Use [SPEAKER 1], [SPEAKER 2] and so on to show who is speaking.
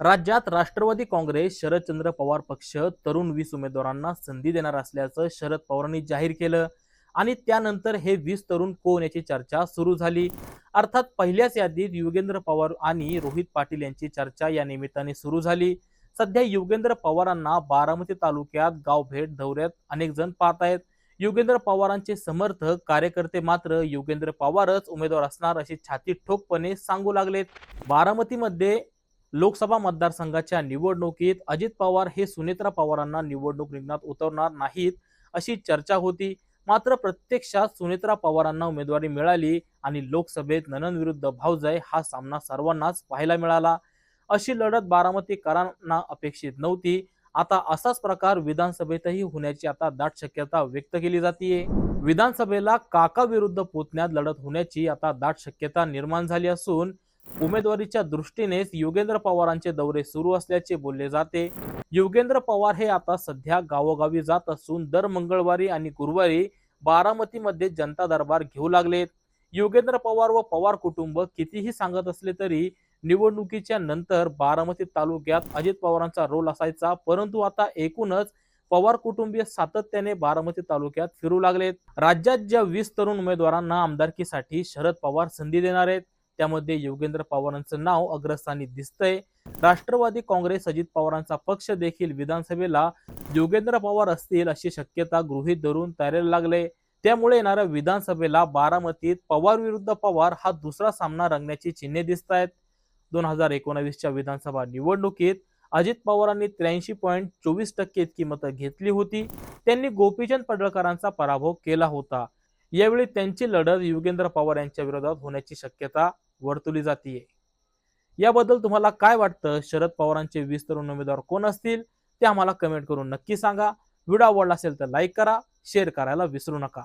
[SPEAKER 1] राज्यात राष्ट्रवादी काँग्रेस शरदचंद्र पवार पक्ष तरुण वीस उमेदवारांना संधी देणार असल्याचं शरद पवारांनी जाहीर केलं. आणि त्यानंतर हे वीस तरुण कोण याची चर्चा सुरू झाली. अर्थात पहिल्याच यादीत युगेंद्र पवार आणि रोहित पाटील यांची चर्चा या निमित्ताने सुरू झाली. सध्या युगेंद्र पवारांना बारामती तालुक्यात गावभेट दौऱ्यात अनेक जण पाहत आहेत. युगेंद्र पवारांचे समर्थक कार्यकर्ते मात्र युगेंद्र पवारच उमेदवार असणार अशी छाती ठोकपणे सांगू लागलेत. बारामतीमध्ये लोकसभा मतदारसंघाच्या निवडणुकीत अजित पवार हे सुनेत्रा पवारांना निवडणूक रिंगणात उतरणार नाहीत अशी चर्चा होती. मात्र प्रत्यक्षात सुनेत्रा पवारांना उमेदवारी मिळाली आणि लोकसभेत ननन विरुद्ध भाऊजाई हा सामना सर्वांनाच पाहायला मिळाला. अशी लढत बारामतीकरांना अपेक्षित नव्हती. आता असाच प्रकार विधानसभेतही होण्याची आता दाट शक्यता व्यक्त केली जाते विधानसभेला काका विरुद्ध पुतण्यात लढत होण्याची आता दाट शक्यता निर्माण झाली असून उमेदवारीच्या दृष्टीनेच योगेंद्र पवारांचे दौरे सुरू असल्याचे बोलले जाते. योगेंद्र पवार हे आता सध्या गावोगावी जात असून दर मंगळवारी आणि गुरुवारी बारामतीमध्ये जनता दरबार घेऊ लागलेत. योगेंद्र पवार व पवार कुटुंब कितीही सांगत असले तरी निवडणुकीच्या नंतर बारामती तालुक्यात अजित पवारांचा रोल असायचा परंतु आता एकूणच पवार कुटुंबीय सातत्याने बारामती तालुक्यात फिरू लागलेत. राज्यात ज्या वीस तरुण उमेदवारांना आमदारकीसाठी शरद पवार संधी देणार आहेत त्यामध्ये योगेंद्र पवारांचं नाव अग्रस्थानी दिसतंय. राष्ट्रवादी काँग्रेस अजित पवारांचा पक्ष देखील विधानसभेला योगेंद्र पवार असतील अशी शक्यता गृहीत धरून तयारीला लागले. त्यामुळे येणाऱ्या विधानसभेला बारामतीत पवार विरुद्ध पवार हा दुसरा सामना रंगण्याची चिन्हे दिसत आहेत दोन हजार एकोणावीसच्या विधानसभा निवडणुकीत अजित पवारांनी त्र्याऐंशी पॉईंट चोवीस टक्के इतकी मतं घेतली होती. त्यांनी गोपीचंद पडळकरांचा पराभव केला होता. यावेळी त्यांची लढत युगेंद्र पवार यांच्या विरोधात होण्याची शक्यता वर्तवली जाते याबद्दल तुम्हाला काय वाटतं? शरद पवारांचे वीस तरुण उमेदवार कोण असतील? ते आम्हाला कमेंट करून नक्की सांगा. व्हिडिओ आवडला असेल तर लाईक करा शेअर करायला विसरू नका.